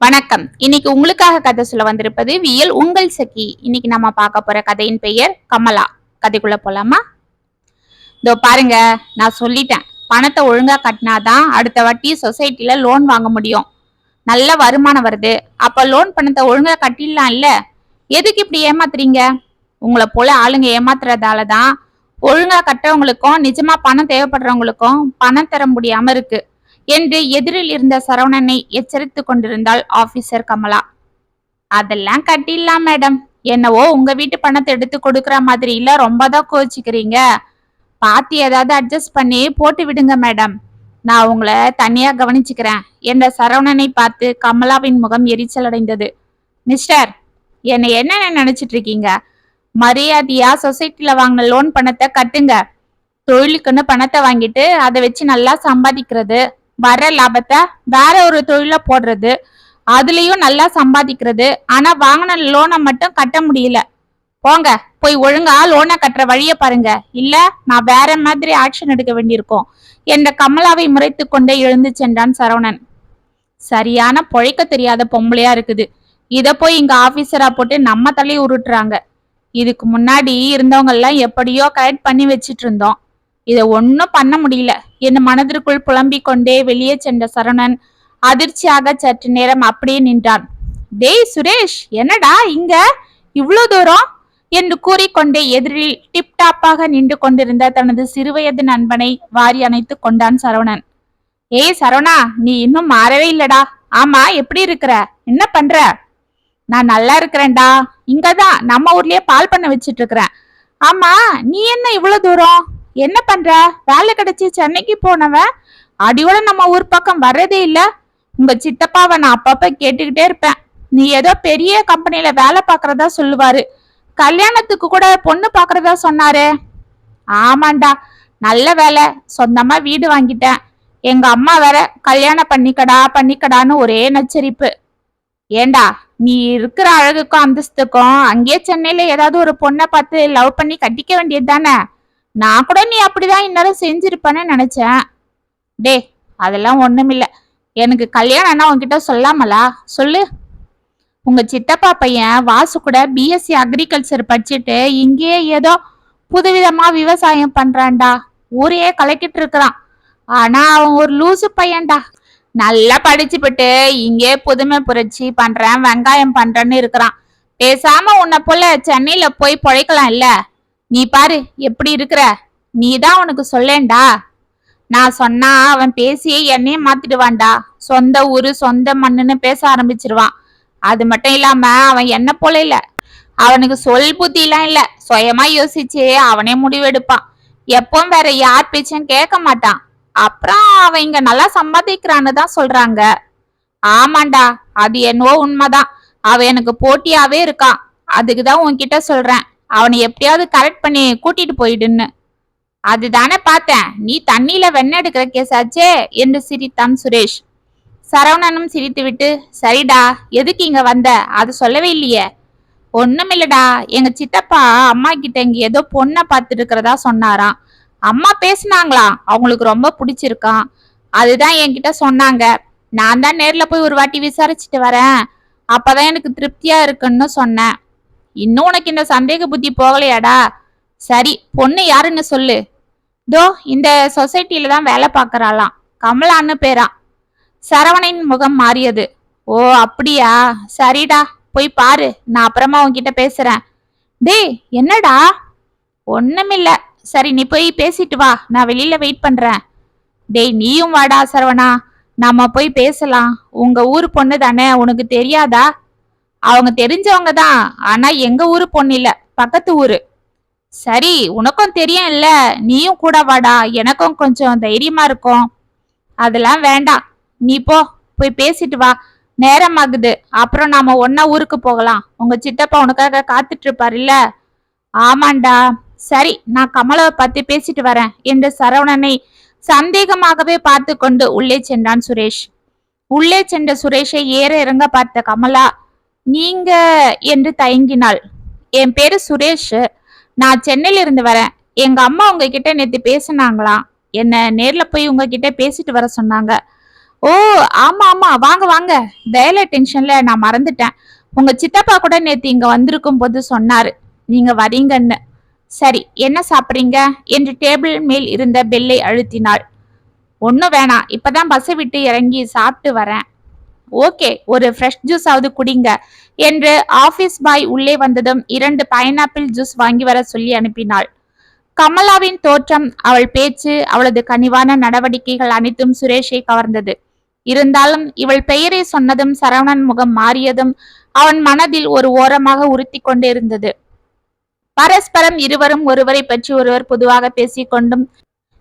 வணக்கம். இன்னைக்கு உங்களுக்காக கதை சொல்ல வந்திருப்பது வியல் உங்கள் சகி. இன்னைக்கு நம்ம பார்க்க போற கதையின் பெயர் கமலா. கதைக்குள்ள போலாமா? இதோ பாருங்க நான் சொல்லிட்டேன். பணத்தை ஒழுங்கா கட்டினாதான் அடுத்த வாட்டி சொசைட்டில லோன் வாங்க முடியும். நல்ல வருமானம் வருது. அப்ப லோன் பணத்தை ஒழுங்கா கட்டிடலாம் இல்ல? எதுக்கு இப்படி ஏமாத்துறீங்க? உங்களை போல ஆளுங்க ஏமாத்துறதால தான் ஒழுங்கா கட்டுறவங்களுக்கும் நிஜமா பணம் தேவைப்படுறவங்களுக்கும் பணம் தர முடியாம இருக்கு. என்று எதிரில் இருந்த சரவணனை எச்சரித்து கொண்டிருந்தாள் ஆபீசர் கமலா. அதெல்லாம் கட்டிடலாம் மேடம் என்னவோ உங்க வீட்டு பணத்தை எடுத்து கொடுக்கற மாதிரி இல்ல ரொம்ப தான் கோச்சிக்கிறீங்க. பாத்தி ஏதாவது அட்ஜஸ்ட் பண்ணி போட்டு விடுங்க மேடம் நான் உங்களை தனியா கவனிச்சுக்கிறேன். என்ற சரவணனை பார்த்து கமலாவின் முகம் எரிச்சல் அடைந்தது. மிஸ்டர் என்னை என்ன நினைச்சிட்டு இருக்கீங்க? மரியாதையா சொசைட்டில வாங்கின லோன் பணத்தை கட்டுங்க. தொழிலுக்குன்னு பணத்தை வாங்கிட்டு அதை வச்சு நல்லா சம்பாதிக்கிறது. வர லாபத்தை வேற ஒரு தொழில போடுறது அதுலயும் நல்லா சம்பாதிக்கிறது. ஆனா வாங்கின லோனை மட்டும் கட்ட முடியல. போங்க போய் ஒழுங்கா லோனை கட்டுற வழிய பாருங்க. இல்ல நான் வேற மாதிரி ஆக்ஷன் எடுக்க வேண்டியிருக்கும். என்ற கமலாவை முறைத்து கொண்டே எழுந்து சென்றான் சரவணன். சரியான பொழைக்க தெரியாத பொம்பளையா இருக்குது. இத போய் இங்க ஆபீசரா போட்டு நம்ம தலையை உருட்டுறாங்க. இதுக்கு முன்னாடி இருந்தவங்க எல்லாம் எப்படியோ கரெக்ட் பண்ணி வச்சிட்டு இருந்தோம். இதை ஒன்னும் பண்ண முடியல. என் மனதிற்குள் புலம்பிக் கொண்டே வெளியே சென்ற சரவணன் அதிர்ச்சியாக சற்று நேரம் அப்படியே நின்றான். டேய் சுரேஷ் என்னடா இங்க? இவ்வளவு தூரம்? என்று கூறிக்கொண்டே எதிரில் டிப்டாப்பாக நின்று கொண்டிருந்த தனது சிறுவயது நண்பனை வாரி அணைத்து கொண்டான் சரவணன். ஏய் சரவணா நீ இன்னும் மாறவே இல்லடா. ஆமா எப்படி இருக்கிற? என்ன பண்ற? நான் நல்லா இருக்கிறேன்டா. இங்கதான். நம்ம ஊர்லயே பால் பண்ண வச்சிட்டு இருக்கிறேன். ஆமா நீ என்ன இவ்வளவு தூரம்? என்ன பண்ற? வேலை கிடைச்சி சென்னைக்கு போனவன் அடியோட நம்ம ஊர் பக்கம் வர்றதே இல்ல. உங்க சித்தப்பாவை நான் அப்பப்ப கேட்டுக்கிட்டே இருப்பேன். நீ ஏதோ பெரிய கம்பெனில வேலை பாக்குறதா சொல்லுவாரு. கல்யாணத்துக்கு கூட பொண்ணு பாக்குறதா சொன்னாரு. ஆமாண்டா நல்ல வேலை. சொந்தமா வீடு வாங்கிட்டேன். எங்க அம்மா வேற கல்யாணம் பண்ணிக்கடா பண்ணிக்கடான்னு ஒரே நச்சரிப்பு. ஏண்டா நீ இருக்கிற அழகுக்கும் அந்தஸ்துக்கும் அங்கேயே சென்னையில ஏதாவது ஒரு பொண்ணை பார்த்து லவ் பண்ணி கட்டிக்க வேண்டியது தானே? நான் கூட நீ அப்படிதான் இந்நேரம் செஞ்சிருப்பேன்னு நினைச்சேன். டே அதெல்லாம் ஒண்ணுமில்ல. எனக்கு கல்யாணம்னா உன்கிட்ட சொல்லாமலா? சொல்லு. உங்க சித்தப்பா பையன் வாசு கூட பிஎஸ்சி அக்ரிகல்ச்சர் படிச்சுட்டு இங்கேயே ஏதோ புதுவிதமா விவசாயம் பண்றான்டா. ஊரையே கலக்கிட்டு இருக்கிறான். ஆனா அவன் ஒரு லூசு பையன்டா. நல்லா படிச்சுப்பிட்டு இங்கே புதுமை புரட்சி பண்றேன் வெங்காயம் பண்றேன்னு இருக்கிறான். பேசாம உன்னை போல சென்னையில போய் பொழைக்கலாம் இல்ல? நீ பாரு எப்படி இருக்கிற? நீ தான் உனக்கு சொல்லேன்டா. நான் சொன்னா அவன் பேசியே என்னையே மாத்திடுவான்டா. சொந்த ஊரு சொந்த மண்ணுன்னு பேச ஆரம்பிச்சிருவான். அது மட்டும் இல்லாம அவன் என்ன போல இல்ல. அவனுக்கு சொல் புத்திலாம் இல்ல. சுயமா யோசிச்சு அவனே முடிவெடுப்பான் எப்பவும் வேற யார் பேச்சும் கேட்க மாட்டான். அப்புறம் அவன் இங்க நல்லா சம்பாதிக்கிறான்னு தான் சொல்றாங்க. ஆமாண்டா அது என்னவோ உண்மைதான். அவன் எனக்கு போட்டியாவே இருக்கான். அதுக்கு தான் உன்கிட்ட சொல்றேன். அவனை எப்படியாவது கரெக்ட் பண்ணி கூட்டிட்டு போயிடுன்னு. அதுதானே பார்த்தேன். நீ தண்ணியில வெண்ணெய் எடுக்கிற கேஸாச்சே என்று சிரித்தான் சுரேஷ். சரவணனும் சிரித்துவிட்டு சரிடா எதுக்கு இங்க வந்த? அது சொல்லவே இல்லையே. ஒண்ணுமில்லடா. எங்க சித்தப்பா அம்மா கிட்ட இங்க ஏதோ பொண்ணை பார்த்துட்டு இருக்கிறதா சொன்னாராம். அம்மா பேசுனாங்களா? அவங்களுக்கு ரொம்ப பிடிச்சிருக்கான் அதுதான் என்கிட்ட சொன்னாங்க. நான் தான் நேர்ல போய் ஒரு வாட்டி விசாரிச்சுட்டு வரேன். அப்பதான் எனக்கு திருப்தியா இருக்குன்னு சொன்னேன். இன்னும் உனக்கு இந்த சந்தேக புத்தி போகலையாடா? சரி பொண்ணு யாருன்னு சொல்லு. தோ இந்த சொசைட்டியில தான் வேலை பார்க்கறாளாம். கமலான்னு பேரா. சரவணின் முகம் மாறியது. ஓ அப்படியா? சரிடா போய் பாரு. நான் அப்புறமா உன்கிட்ட பேசுறேன். டேய் என்னடா? ஒண்ணுமில்ல. சரி நீ போய் பேசிட்டு வா. நான் வெளியில வெயிட் பண்றேன். டேய் நீயும் வாடா சரவணா. நாம போய் பேசலாம். உங்க ஊர் பொண்ணு தானே உனக்கு தெரியாதா? அவங்க தெரிஞ்சவங்க தான் ஆனா எங்க ஊரு பொண்ணு இல்ல. பக்கத்து ஊரு. சரி உனக்கும் தெரியும் இல்ல. நீயும் கூட வாடா. எனக்கும் கொஞ்சம் தைரியமா இருக்கும். அதெல்லாம் வேண்டாம். நீ போ. போய் பேசிட்டு வா. நேரம் ஆகுது. அப்புறம் நாம ஒன்னா ஊருக்கு போகலாம். உங்க சித்தப்பா உனக்காக காத்துட்டு இருப்பாரு இல்ல? ஆமாண்டா. சரி நான் கமலாவை பத்தி பேசிட்டு வரேன். என்று சரவணனை சந்தேகமாகவே பார்த்து கொண்டு உள்ளே சென்றான் சுரேஷ். உள்ளே சென்ற சுரேஷை ஏற இறங்க பார்த்த கமலா நீங்க என்று தயங்கினாள். என் பேரு சுரேஷ். நான் சென்னையில இருந்து வரேன். எங்க அம்மா உங்ககிட்ட நேத்து பேசினாங்களாம் என்ன நேர்ல போய் உங்ககிட்ட பேசிட்டு வர சொன்னாங்க. ஓ ஆமா ஆமா. வாங்க வாங்க. வேலை டென்ஷன்ல நான் மறந்துட்டேன். உங்க சித்தப்பா கூட நேத்து இங்க வந்திருக்கும் போது சொன்னாரு. நீங்க வரீங்கன்னு. சரி என்ன சாப்பிட்றீங்க? என்று டேபிள் மேல் இருந்த பெல்லை அழுத்தினாள். ஒன்றும் வேணாம். இப்பதான் பஸ்ஸை விட்டு இறங்கி சாப்பிட்டு வரேன். ஓகே ஒரு ஃப்ரெஷ் ஜூஸ் ஆவது குடிங்க என்று ஆபீஸ் பாய் உள்ளே வந்ததும் இரண்டு பைனாப்பிள் ஜூஸ் வாங்கி வர சொல்லி அனுப்பினாள். கமலாவின் தோற்றம் அவள் பேச்சு அவளது கனிவான நடவடிக்கைகள் அனைத்தும் சுரேஷை கவர்ந்தது. இருந்தாலும் இவள் பெயரை சொன்னதும் சரவணன் முகம் மாறியதும் அவன் மனதில் ஒரு ஓரமாக உறுத்தி கொண்டிருந்தது பரஸ்பரம் இருவரும் ஒருவரை பற்றி ஒருவர் பொதுவாக பேசிக்கொண்டும்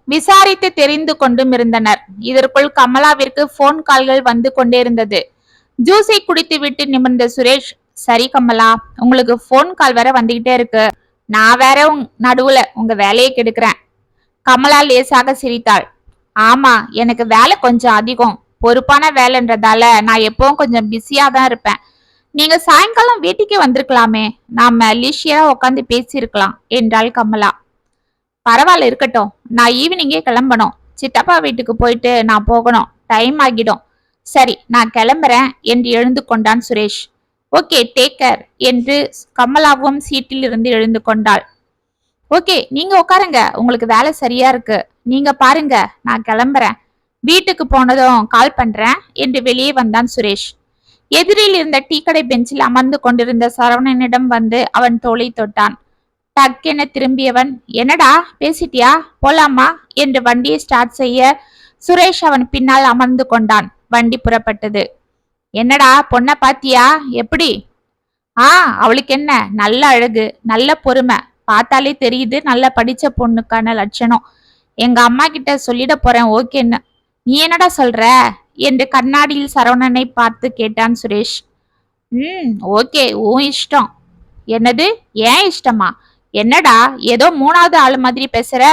விசாரித்து தெரிந்து கொண்டும் இருந்தனர். இதற்குள் கமலாவிற்கு போன் கால்கள் வந்து கொண்டே இருந்தது. ஜூஸை குடித்துவிட்டு நிமிர்ந்த சுரேஷ் சரி கமலா உங்களுக்கு போன் கால் வேற வந்துகிட்டே இருக்கு. நான் வேற உங் நடுவுல உங்க வேலையை கெடுக்கிறேன். கமலா லேசாக சிரித்தாள். ஆமா எனக்கு வேலை கொஞ்சம் அதிகம். பொறுப்பான வேலைன்றதால நான் எப்பவும் கொஞ்சம் பிஸியா தான் இருப்பேன். நீங்க சாயங்காலம் வீட்டுக்கே வந்திருக்கலாமே. நாம லீஷியரா உட்காந்து பேசியிருக்கலாம் என்றாள் கமலா. பரவாயில்ல இருக்கட்டும். நான் ஈவினிங்கே கிளம்பணும். சித்தப்பா வீட்டுக்கு போயிட்டு நான் போகணும். டைம் ஆகிடும். சரி நான் கிளம்புறேன் என்று எழுந்து கொண்டான் சுரேஷ். ஓகே டேக் கேர் என்று கமலாவும் சீட்டில் இருந்து எழுந்து கொண்டாள். ஓகே நீங்க உட்காருங்க. உங்களுக்கு வேலை சரியா இருக்கு. நீங்க பாருங்க நான் கிளம்புறேன். வீட்டுக்கு போனதும் கால் பண்றேன் என்று வெளியே வந்தான் சுரேஷ். எதிரில் இருந்த டீக்கடை பெஞ்சில் அமர்ந்து கொண்டிருந்த சரவணனிடம் வந்து அவன் தோலை தொட்டான். டக்கென திரும்பியவன் என்னடா பேசிட்டியா? போலாமா? என்று வண்டியை ஸ்டார்ட் செய்ய சுரேஷ் அவன் பின்னால் அமர்ந்து கொண்டான். வண்டி புறப்பட்டது. என்னடா பொண்ண பாத்தியா? எப்படி? ஆ அவளுக்கு என்ன? நல்ல அழகு நல்ல பொறுமை. பார்த்தாலே தெரியுது நல்ல படிச்ச பொண்ணுக்கான லட்சணம். எங்க அம்மா கிட்ட சொல்லிட போறேன் ஓகேன்னு நீ என்னடா சொல்ற? என்று கண்ணாடியில் சரவணனை பார்த்து கேட்டான் சுரேஷ். ம் ஓகே உன் இஷ்டம். என்னது? ஏன் இஷ்டமா? என்னடா ஏதோ மூணாவது ஆள் மாதிரி பேசுற?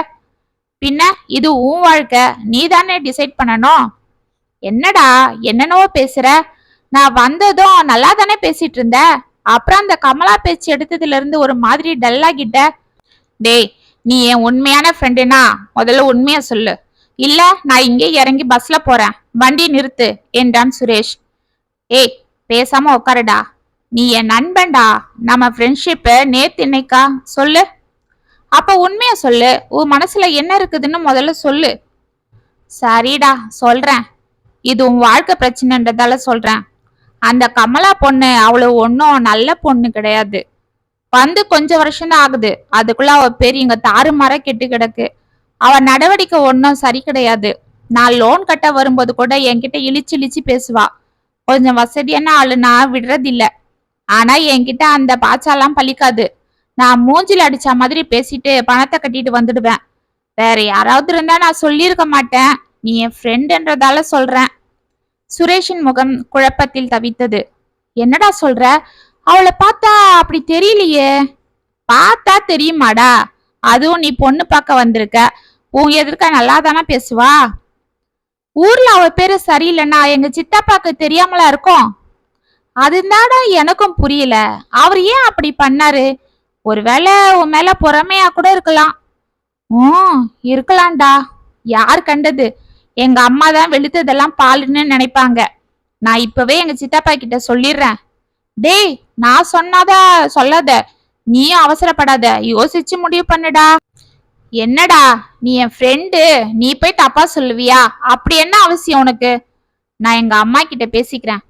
பின்ன இது உன் வாழ்க்கை நீ தானே டிசைட் பண்ணணும்? என்னடா என்னென்னவோ பேசுற? நான் வந்ததும் நல்லா தானே பேசிட்டு இருந்த? அப்புறம் அந்த கமலா பேச்சு எடுத்ததுல இருந்து ஒரு மாதிரி டல்லாகிட்ட டேய் நீ என் உண்மையான ஃப்ரெண்டுனா முதல்ல உண்மையா சொல்லு. இல்ல நான் இங்கே இறங்கி பஸ்ல போறேன். வண்டி நிறுத்து என்றான் சுரேஷ். ஏய் பேசாம உட்காருடா. நீ என் நண்பன்டா. நம்ம ஃப்ரெண்ட்ஷிப்பு நேத்து இன்னைக்கா? சொல்லு. அப்போ உண்மையை சொல்லு. உன் மனசில் என்ன இருக்குதுன்னு முதல்ல சொல்லு. சரிடா சொல்கிறேன் இது உன் வாழ்க்கை பிரச்சனைன்றதால சொல்கிறேன் அந்த கமலா பொண்ணு அவ்வளோ ஒன்றும் நல்ல பொண்ணு கிடையாது. வந்து கொஞ்ச வருஷம்தான் ஆகுது. அதுக்குள்ள அவ பேர் இங்க தாறுமாற கெட்டு கிடக்கு. அவ நடவடிக்கை ஒன்றும் சரி கிடையாது. நான் லோன் கட்ட வரும்போது கூட என்கிட்ட இழிச்சு இழிச்சு பேசுவா. கொஞ்சம் வசதியான ஆளு நான் விடுறதில்லை. ஆனா என்கிட்ட அந்த பாச்சாலாம் பழிக்காது நான் மூஞ்சில அடிச்ச மாதிரி பேசிட்டு பணத்தை கட்டிட்டு வந்துடுவேன். வேற யாராவது இருந்தா நான் சொல்லியிருக்க மாட்டேன். நீ என் ஃப்ரெண்டுன்றதால சொல்றேன். சுரேஷின் முகம் குழப்பத்தில் தவித்தது. என்னடா சொல்ற? அவளை பார்த்தா அப்படி தெரியலையே. பார்த்தா தெரியுமாடா? அதுவும் நீ பொண்ணு பார்க்க வந்திருக்க. உன் எதிர்க்க நல்லா தானே பேசுவா? ஊர்ல அவ பேரு சரியில்லைன்னா எங்க சித்தப்பாக்கு தெரியாமலா இருக்கும்? அதுதாடா எனக்கும் புரியல. அவர் ஏன் அப்படி பண்ணாரு? ஒருவேளை உன் மேல பொறாமையா கூட இருக்கலாம். ம் இருக்கலாம்டா. யார் கண்டது? எங்க அம்மா தான் வெளுத்ததெல்லாம் பாலுன்னு நினைப்பாங்க. நான் இப்பவே எங்க சித்தப்பா கிட்ட சொல்லிடுறேன். டேய் நான் சொன்னாதா சொல்லாத. நீயும் அவசரப்படாத. யோசிச்சு முடிவு பண்ணுடா. என்னடா நீ என் ஃப்ரெண்டு நீ போய் தப்பா சொல்லுவியா? அப்படி என்ன அவசியம் உனக்கு? நான் எங்க அம்மா கிட்ட பேசிக்கிறேன்.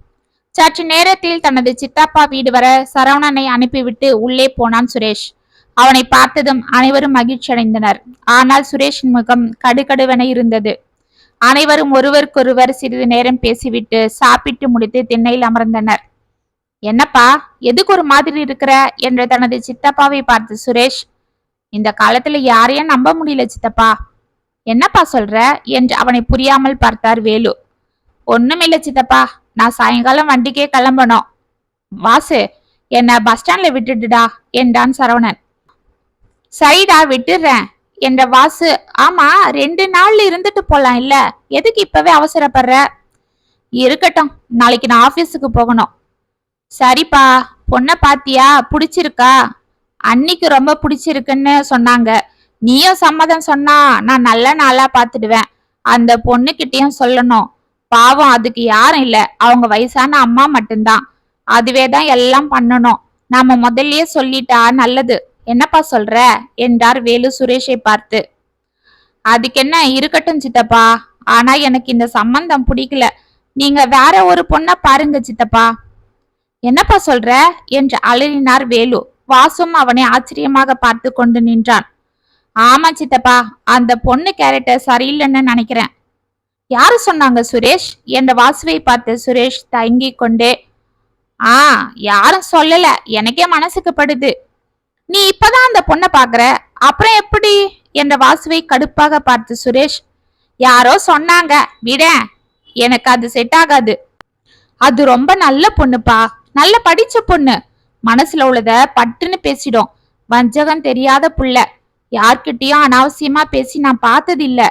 சற்று நேரத்தில் தனது சித்தப்பா வீடு வர சரவணனை அனுப்பிவிட்டு உள்ளே போனான் சுரேஷ். அவனை பார்த்ததும் அனைவரும் மகிழ்ச்சி அடைந்தனர் ஆனால் சுரேஷின் முகம் கடுகடுவென இருந்தது. அனைவரும் ஒருவருக்கொருவர் சிறிது நேரம் பேசிவிட்டு சாப்பிட்டு முடித்து திண்ணையில் அமர்ந்தனர். என்னப்பா எதுக்கு ஒரு மாதிரி இருக்கிற? என்று தனது சித்தப்பாவை பார்த்து சுரேஷ். இந்த காலத்துல யாரையும் நம்ப முடியல சித்தப்பா. என்னப்பா சொல்ற? என்று அவனை புரியாமல் பார்த்தார் வேலு. ஒண்ணுமில்ல சித்தப்பா. நான் சாயங்காலம் வண்டிக்கே கிளம்பணும். வாசு என்ன பஸ் ஸ்டாண்ட்ல விட்டுடுடா என்றான் சரவணன். சரிடா விட்டுடுறேன் என்ற வாசு. ஆமா ரெண்டு நாள்ல இருந்துட்டு போலாம் இல்ல எதுக்கு இப்பவே அவசரப்படுற? இருக்கட்டும் நாளைக்கு நான் ஆபீஸுக்கு போகணும். சரிப்பா பொண்ணை பாத்தியா பிடிச்சிருக்கா? அன்னைக்கு ரொம்ப பிடிச்சிருக்குன்னு சொன்னாங்க. நீயும் சம்மதம் சொன்னா நான் நல்ல நாளா பாத்துடுவேன். அந்த பொண்ணுகிட்டயும் சொல்லணும். பாவம் அதுக்கு யாரும் இல்ல. அவங்க வயசான அம்மா மட்டும்தான். அதுவே தான் எல்லாம் பண்ணணும். நாம முதல்லயே சொல்லிட்டா நல்லது. என்னப்பா சொல்ற? என்றார் வேலு சுரேஷை பார்த்து. அதுக்கென்ன? இருக்கட்டும் சித்தப்பா. ஆனா எனக்கு இந்த சம்பந்தம் பிடிக்கல. நீங்க வேற ஒரு பொண்ண பாருங்க சித்தப்பா. என்னப்பா சொல்ற? என்று அலறினார் வேலு. வாசும் அவனை ஆச்சரியமாக பார்த்து கொண்டு நின்றான். ஆமா சித்தப்பா அந்த பொண்ணு கேரக்டர் சரியில்லைன்னு நினைக்கிறேன். யாரு சொன்னாங்க சுரேஷ்? என்ற வாசுவை பார்த்து சுரேஷ் தயங்கி கொண்டே ஆ யாரும் சொல்லல. எனக்கே மனசுக்கு படுது. நீ இப்பதான் அந்த பொண்ணை பாக்குற? அப்புறம் எப்படி? என்ற வாசுவை கடுப்பாக பார்த்து சுரேஷ் யாரோ சொன்னாங்க. விட எனக்கு அது செட் ஆகாது. அது ரொம்ப நல்ல பொண்ணுப்பா. நல்ல படிச்ச பொண்ணு. மனசுல உள்ளத பட்டுன்னு பேசிடும். வஞ்சகம் தெரியாத புள்ள. யார்கிட்டயும் அனாவசியமா பேசி நான் பார்த்தது இல்லை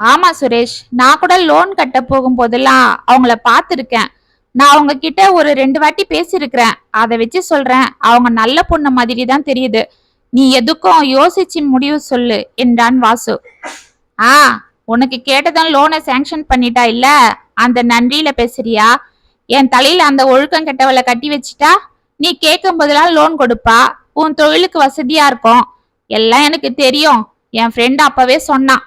ஆமா சுரேஷ் நான் கூட லோன் கட்ட போகும்போதெல்லாம் அவங்கள பார்த்துருக்கேன். நான் அவங்க கிட்ட ஒரு ரெண்டு வாட்டி பேசியிருக்கிறேன். அதை வச்சு சொல்றேன். அவங்க நல்ல பொண்ணு மாதிரி தான் தெரியுது. நீ எதுக்கும் யோசிச்சு முடிவு சொல்லு என்றான் வாசு. ஆ உனக்கு கேட்டதும் லோனை சேங்ஷன் பண்ணிட்டா இல்ல? அந்த நன்றியில பேசுறியா? என் தலையில அந்த ஒழுக்கம் கெட்டவளை கட்டி வச்சிட்டா? நீ கேட்கும் போதெல்லாம் லோன் கொடுப்பா. உன் தொழிலுக்கு வசதியா இருக்கும். எல்லாம் எனக்கு தெரியும். என் ஃப்ரெண்ட் அப்பவே சொன்னான்.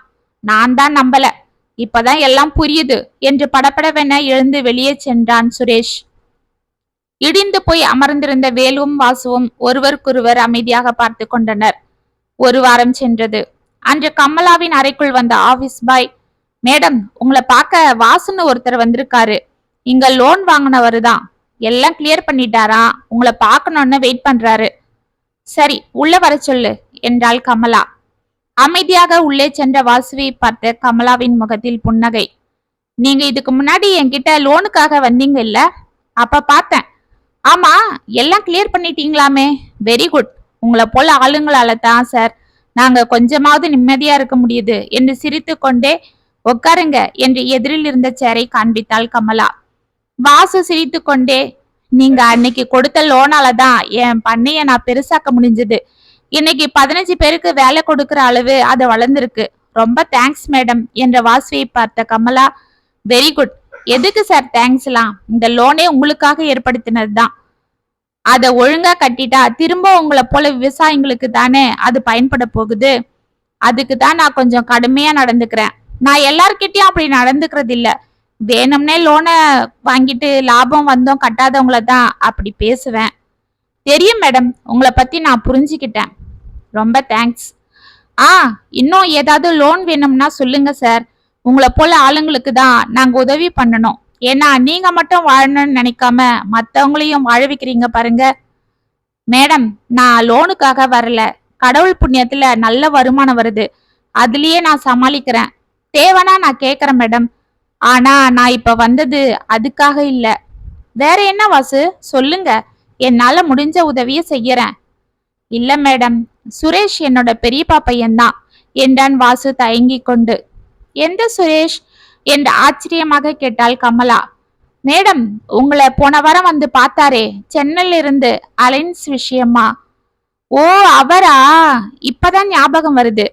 நான் தான் நம்பல. இப்பதான் எல்லாம் புரியுது என்று படபடவென எழுந்து வெளியே சென்றான் சுரேஷ். இடிந்து போய் அமர்ந்திருந்த வேலுவும் வாசுவும் ஒருவருக்கொருவர் அமைதியாக பார்த்து கொண்டனர். ஒரு வாரம் சென்றது. அன்று கமலாவின் அறைக்குள் வந்த ஆபீஸ் பாய் மேடம் உங்களை பார்க்க வாசுன்னு ஒருத்தர் வந்திருக்காரு. இங்க லோன் வாங்கினவரு தான். எல்லாம் கிளியர் பண்ணிட்டாரா? உங்களை பார்க்கணும்னு வெயிட் பண்றாரு. சரி உள்ள வர சொல்லு என்றாள் கமலா. அமைதியாக உள்ளே சென்ற வாசுவை பார்த்த கமலாவின் முகத்தில் புன்னகை. நீங்க இதுக்கு முன்னாடி என்கிட்ட லோனுக்காக வந்தீங்க இல்ல? அப்ப பார்த்தேன். ஆமா எல்லாம் கிளியர் பண்ணிட்டீங்களாமே? வெரி குட் உங்களை போல ஆளுங்களால தான் சார் நாங்க கொஞ்சமாவது நிம்மதியா இருக்க முடியுது என்று சிரித்து கொண்டே உட்காருங்க என்று எதிரில் இருந்த சேரை காண்பித்தாள் கமலா. வாசு சிரித்து கொண்டே நீங்க அன்னைக்கு கொடுத்த லோனால தான் என் பண்ணைய நான் பெருசாக்க முடிஞ்சது. இன்னைக்கு பதினஞ்சு பேருக்கு வேலை கொடுக்கிற அளவு அது வளர்ந்துருக்கு. ரொம்ப தேங்க்ஸ் மேடம் என்ற வாசுவை பார்த்த கமலா வெரி குட் எதுக்கு சார் தேங்க்ஸ் எல்லாம் இந்த லோனே உங்களுக்காக ஏற்படுத்தினது தான் அதை ஒழுங்கா கட்டிட்டா திரும்ப உங்களை போல விவசாயிங்களுக்கு தானே அது பயன்பட போகுது. அதுக்கு தான் நான் கொஞ்சம் கடுமையா நடந்துக்கிறேன். நான் எல்லார்கிட்டயும் அப்படி நடந்துக்கிறது இல்ல வேணும்னே லோனை வாங்கிட்டு லாபம் வந்தோம் கட்டாதவங்கள தான் அப்படி பேசுவேன். தெரியும் மேடம் உங்களை பத்தி நான் புரிஞ்சுக்கிட்டேன். ரொம்ப தேங்க்ஸ் ஆ இன்னும் ஏதாவது லோன் வேணும்னா சொல்லுங்க சார் உங்களை போல ஆளுங்களுக்கு தான் நாங்க உதவி பண்ணணும். ஏன்னா நீங்க மட்டும் வாழணும்னு நினைக்காம மற்றவங்களையும் வாழ வைக்கிறீங்க பாருங்க. மேடம் நான் லோனுக்காக வரல. கடவுள் புண்ணியத்துல நல்ல வருமானம் வருது. அதுலயே நான் சமாளிக்கிறேன். தேவைன்னா நான் கேக்குறேன் மேடம் ஆனா நான் இப்ப வந்தது அதுக்காக இல்ல. வேற என்ன வாசு? சொல்லுங்க. என்னால முடிஞ்ச உதவியை செய்யறேன். இல்ல மேடம் சுரேஷ் என்னோட பெரியப்பா பையன்தான். என்றான் வாசு தயங்கிக் கொண்டு. எந்த சுரேஷ்? என்று ஆச்சரியமாக கேட்டாள் கமலா. மேடம் உங்களை போன வாரம் வந்து பார்த்தாரே சென்னையில இருந்து அலைன்ஸ் விஷயமா? ஓ அவரா? இப்பதான் ஞாபகம் வருது.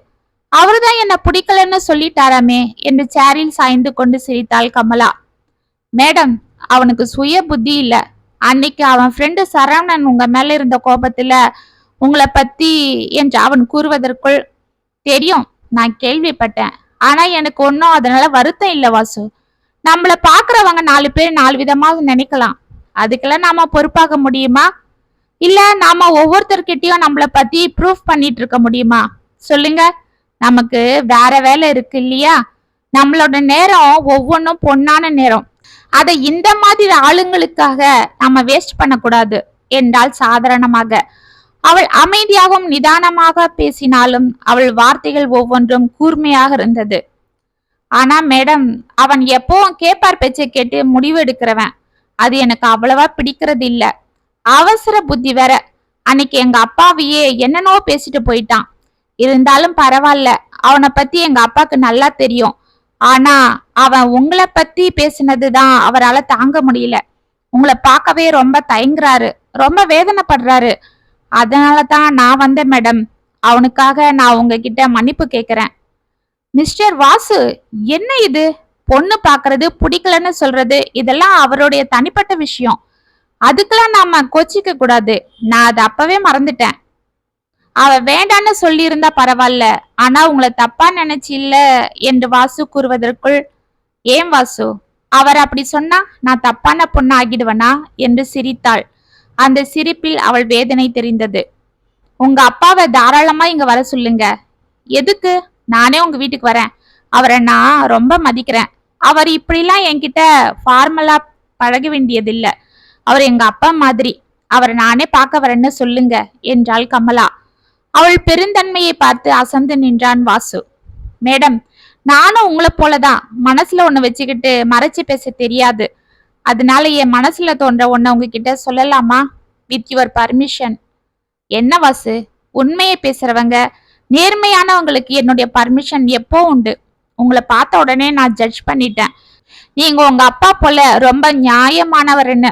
அவர்தான் என்ன பிடிக்கலன்னு சொல்லிட்டாராமே என்று சேரில் சாய்ந்து கொண்டு சிரித்தாள் கமலா. மேடம் அவனுக்கு சுய புத்தி இல்ல. அன்னைக்கு அவன் ஃப்ரெண்டு சரவணன் உங்க மேல இருந்த கோபத்துல உங்களை பத்தி என்று அவன் கூறுவதற்குள் தெரியும். நான் கேள்விப்பட்டேன். ஆனா எனக்கு ஒன்றும் அதனால வருத்தம் இல்லை வாசு. நம்மள பாக்குறவங்க நாலு பேர் நாலு விதமா நினைக்கலாம். அதுக்கெல்லாம் நாம பொறுப்பாக முடியுமா? இல்ல நாம ஒவ்வொருத்தர்கிட்டயும் நம்மள பத்தி ப்ரூஃப் பண்ணிட்டு இருக்க முடியுமா? சொல்லுங்க. நமக்கு வேற வேலை இருக்கு இல்லையா? நம்மளோட நேரம் ஒவ்வொன்றும் பொன்னான நேரம். அதை இந்த மாதிரி ஆளுங்களுக்காக நம்ம வேஸ்ட் பண்ணக்கூடாது. என்றால் சாதாரணமாக. அவள் அமைதியாகவும் நிதானமாக பேசினாலும் அவள் வார்த்தைகள் ஒவ்வொன்றும் கூர்மையாக இருந்தது. ஆனா மேடம் அவன் எப்பவும் கேப்பார் பேச்சை கேட்டு முடிவு எடுக்கிறவன்? அது எனக்கு அவ்வளவா பிடிக்கிறது இல்ல அவசர புத்தி வேற. அன்னைக்கு எங்க அப்பாவையே என்னென்னோ பேசிட்டு போயிட்டான். இருந்தாலும் பரவாயில்ல. அவனை பத்தி எங்க அப்பாக்கு நல்லா தெரியும். ஆனா அவன் உங்களை பத்தி பேசினதுதான் அவரால் தாங்க முடியல. உங்களை பார்க்கவே ரொம்ப தயங்குறாரு. ரொம்ப வேதனைப்படுறாரு. அதனால தான் நான் வந்தேன் மேடம் அவனுக்காக நான் உங்ககிட்ட மன்னிப்பு கேக்குறேன். மிஸ்டர் வாசு என்ன இது? பொண்ணு பாக்குறது பிடிக்கலன்னு சொல்றது இதெல்லாம் அவருடைய தனிப்பட்ட விஷயம். அதுக்கெல்லாம் நாம கோச்சிக்க கூடாது. நான் அதை அப்பவே மறந்துட்டேன். அவ வேண்டான்னு சொல்லியிருந்தா பரவாயில்ல. ஆனா உங்களை தப்பா நினைச்சு இல்ல என்று வாசு கூறுவதற்குள் ஏன் வாசு? அவர் அப்படி சொன்னா நான் தப்பான பொண்ணு ஆகிடுவனா என்று சிரித்தாள். அந்த சிரிப்பில் அவள் வேதனை தெரிந்தது. உங்க அப்பாவை தாராளமா இங்க வர சொல்லுங்க. எதுக்கு? நானே உங்க வீட்டுக்கு வரேன். அவரை நான் ரொம்ப மதிக்கிறேன். அவர் இப்படிலாம் என்கிட்ட ஃபார்மலா பழக வேண்டியதில்ல. அவர் எங்க அப்பா மாதிரி. அவரை நானே பார்க்க வரேன்னு சொல்லுங்க என்றாள் கமலா. அவள் பெருந்தன்மையை பார்த்து அசந்து நின்றான் வாசு. மேடம் நானும் உங்களை போலதான். மனசுல ஒண்ணு வச்சுக்கிட்டு மறைச்சு பேச தெரியாது. அதனால என் மனசுல தோன்ற ஒன்ன உங்ககிட்ட சொல்லலாமா? வித் யுவர் பர்மிஷன் என்ன வாசு? உண்மையை பேசுறவங்க நேர்மையானவங்களுக்கு என்னுடைய பர்மிஷன் எப்போ உண்டு? உங்களை பார்த்த உடனே நான் ஜட்ஜ் பண்ணிட்டேன். நீங்க உங்க அப்பா போல ரொம்ப நியாயமானவர்னு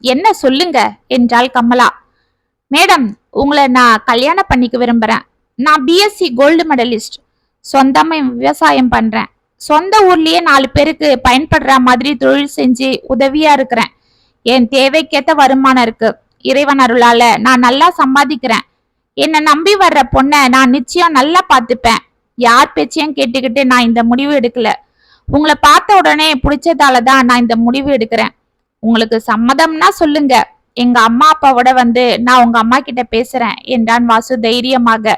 என்ன சொல்லுங்க? என்றாள் கமலா. மேடம் உங்களை நான் கல்யாணம் பண்ணிக்க விரும்புறேன். நான் பிஎஸ்சி கோல்டு மெடலிஸ்ட் சொந்தமா விவசாயம் பண்றேன். சொந்த ஊர்லயே நாலு பேருக்கு பயன்படுற மாதிரி தொழில் செஞ்சு உதவியா இருக்கிறேன். என் தேவைக்கேத்த வருமானம் இருக்கு. இறைவன் அருளால நான் நல்லா சம்பாதிக்கிறேன். என்னை நம்பி வர்ற பொண்ணை நான் நிச்சயம் நல்லா பார்த்துப்பேன். யார் பேச்சையும் கேட்டுக்கிட்டு நான் இந்த முடிவு எடுக்கல. உங்களை பார்த்த உடனே பிடிச்சதால தான் நான் இந்த முடிவு எடுக்கிறேன். உங்களுக்கு சம்மதம்னா சொல்லுங்க. எங்க அம்மா அப்பாவோட வந்து நான் உங்க அம்மா கிட்ட பேசுறேன் என்றான் வாசு தைரியமாக.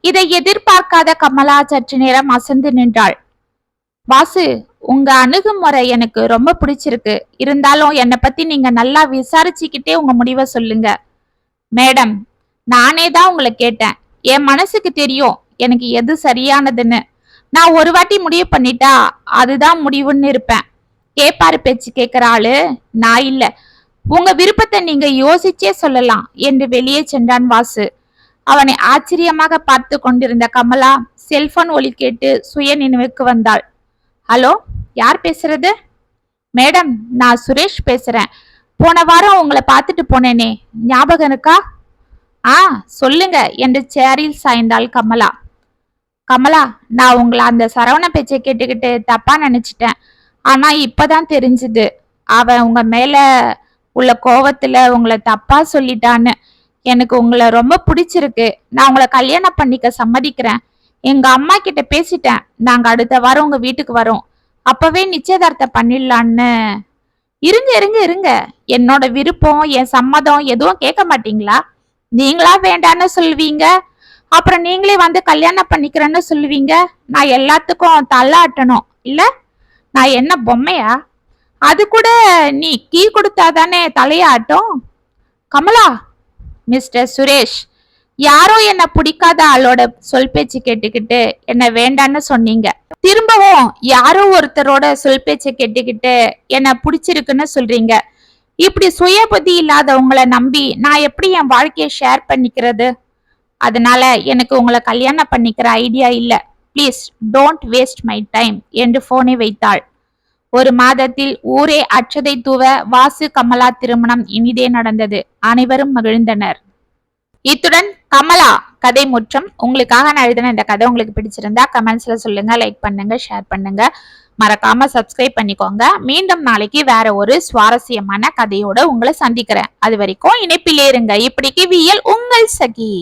இதை எதிர்பார்க்காத கமலா சற்று நேரம் அசந்து நின்றாள். வாசு உங்க அணுகுமுறை எனக்கு ரொம்ப பிடிச்சிருக்கு. இருந்தாலும் என்னை பத்தி நீங்க நல்லா விசாரிச்சுக்கிட்டே உங்க முடிவை சொல்லுங்க. மேடம் நானே தான் உங்களை கேட்டேன். என் மனசுக்கு தெரியும் எனக்கு எது சரியானதுன்னு. நான் ஒரு வாட்டி முடிவு பண்ணிட்டா அதுதான் முடிவுன்னு இருப்பேன். கேப்பாரு பேச்சு கேட்குற ஆளு? நான் இல்லை. உங்க விருப்பத்தை நீங்க யோசிச்சே சொல்லலாம். என்று வெளியே சென்றான் வாசு. அவனை ஆச்சரியமாக பார்த்து கொண்டிருந்த கமலா செல்போன் ஒலி கேட்டு சுய நினைவுக்கு வந்தாள். ஹலோ யார் பேசுறது? மேடம் நான் சுரேஷ் பேசுறேன். போன வாரம் உங்களை பார்த்துட்டு போனேனே. ஞாபகம் இருக்கா? ஆ சொல்லுங்க என்று சேரில் சாய்ந்தாள் கமலா. கமலா நான் உங்களை அந்த சரவண பேச்சை கேட்டுக்கிட்டு தப்பா நினைச்சிட்டேன். ஆனா இப்பதான் தெரிஞ்சுது. அவன் உங்க மேல உள்ள கோவத்துல உங்களை தப்பா சொல்லிட்டான்னு. எனக்கு உங்களை ரொம்ப பிடிச்சிருக்கு. நான் உங்களை கல்யாணம் பண்ணிக்க சம்மதிக்கிறேன். எங்க அம்மா கிட்ட பேசிட்டேன். நாங்க அடுத்த வாரம் உங்க வீட்டுக்கு வரோம். அப்பவே நிச்சயதார்த்தம் பண்ணிடலான்னு. இருங்க இருங்க இருங்க. என்னோட விருப்பம் என் சம்மதம் எதுவும் கேட்க மாட்டீங்களா? நீங்களா வேண்டான்னு சொல்லுவீங்க? அப்புறம் நீங்களே வந்து கல்யாணம் பண்ணிக்கிறேன்னு சொல்லுவீங்க? நான் எல்லாத்துக்கும் தள்ளாட்டணும். இல்ல? நான் என்ன பொம்மையா? அது கூட நீ கீ கொடுத்தாதானே தலையாட்டும்? கமலா! மிஸ்டர் சுரேஷ் யாரோ என்ன பிடிக்காத ஆளோட சொல் பேச்சு கேட்டுக்கிட்டு என்ன வேண்டான்னு சொன்னீங்க. திரும்பவும் யாரோ ஒருத்தரோட சொல் பேச்சை கேட்டுக்கிட்டு என்ன பிடிச்சிருக்குன்னு சொல்றீங்க. இப்படி சுய புத்தி நம்பி நான் எப்படி என் வாழ்க்கையை ஷேர் பண்ணிக்கிறது? அதனால எனக்கு உங்களை கல்யாணம் பண்ணிக்கிற ஐடியா இல்லை. Please don't waste my time என்று போனை வைத்தாள். ஒரு மாதத்தில் ஊரே அச்சதை தூவ வாசு கமலா திருமணம் இனிதே நடந்தது. அனைவரும் மகிழ்ந்தனர். இத்துடன் கமலா கதை முற்றம் உங்களுக்காக நான் எழுதின இந்த கதை உங்களுக்கு பிடிச்சிருந்தா கமெண்ட்ஸ்ல சொல்லுங்க லைக் பண்ணுங்க ஷேர் பண்ணுங்க. மறக்காம சப்ஸ்கிரைப் பண்ணிக்கோங்க. மீண்டும் நாளைக்கு வேற ஒரு சுவாரஸ்யமான கதையோட உங்களை சந்திக்கிறேன். அது வரைக்கும் இணைப்பிலே இருங்க. இப்படிக்கு வியல் உங்கள் சகி.